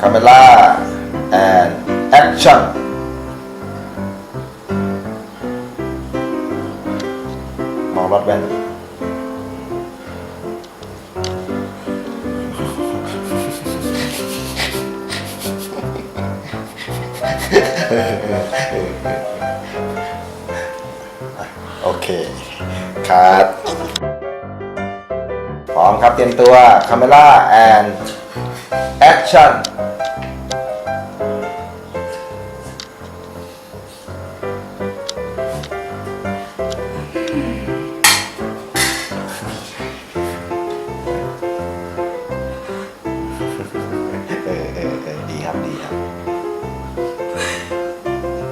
camera and action มองรถแว่นโอเค ครับพร้อมครับเตรียมตัว camera and action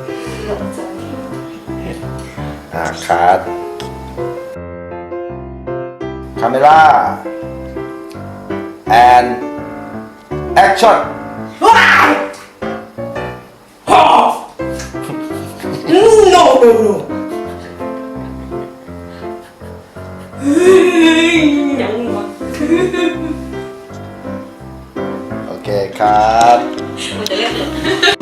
ดีครับดีครับอ่าคัดคาเมล่า and action No, no, no. คครับ มันจะเล่น